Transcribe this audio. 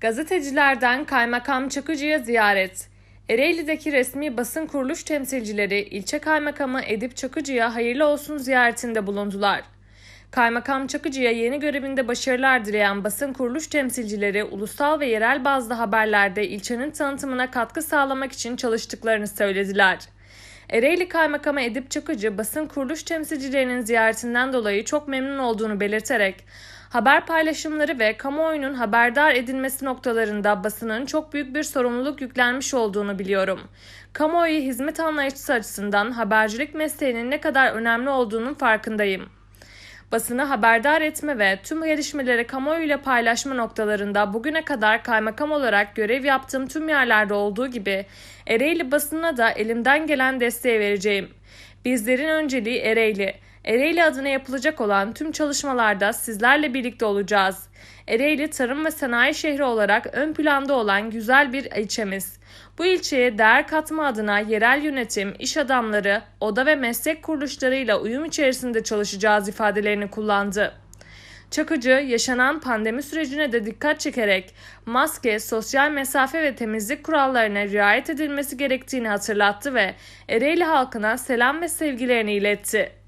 Gazetecilerden Kaymakam Çakıcı'ya ziyaret. Ereğli'deki resmi basın kuruluş temsilcileri ilçe kaymakamı Edip Çakıcı'ya hayırlı olsun ziyaretinde bulundular. Kaymakam Çakıcı'ya yeni görevinde başarılar dileyen basın kuruluş temsilcileri ulusal ve yerel bazlı haberlerde ilçenin tanıtımına katkı sağlamak için çalıştıklarını söylediler. Ereğli Kaymakamı Edip Çakıcı basın kuruluş temsilcilerinin ziyaretinden dolayı çok memnun olduğunu belirterek haber paylaşımları ve kamuoyunun haberdar edilmesi noktalarında basının çok büyük bir sorumluluk yüklenmiş olduğunu biliyorum. Kamuoyu hizmet anlayışısı açısından habercilik mesleğinin ne kadar önemli olduğunun farkındayım. Basını haberdar etme ve tüm gelişmeleri kamuoyuyla paylaşma noktalarında bugüne kadar kaymakam olarak görev yaptığım tüm yerlerde olduğu gibi Ereğli basınına da elimden gelen desteği vereceğim. Bizlerin önceliği Ereğli. Ereğli adına yapılacak olan tüm çalışmalarda sizlerle birlikte olacağız. Ereğli tarım ve sanayi şehri olarak ön planda olan güzel bir ilçemiz. Bu ilçeye değer katma adına yerel yönetim, iş adamları, oda ve meslek kuruluşlarıyla uyum içerisinde çalışacağız ifadelerini kullandı. Çakıcı yaşanan pandemi sürecine de dikkat çekerek maske, sosyal mesafe ve temizlik kurallarına riayet edilmesi gerektiğini hatırlattı ve Ereğli halkına selam ve sevgilerini iletti.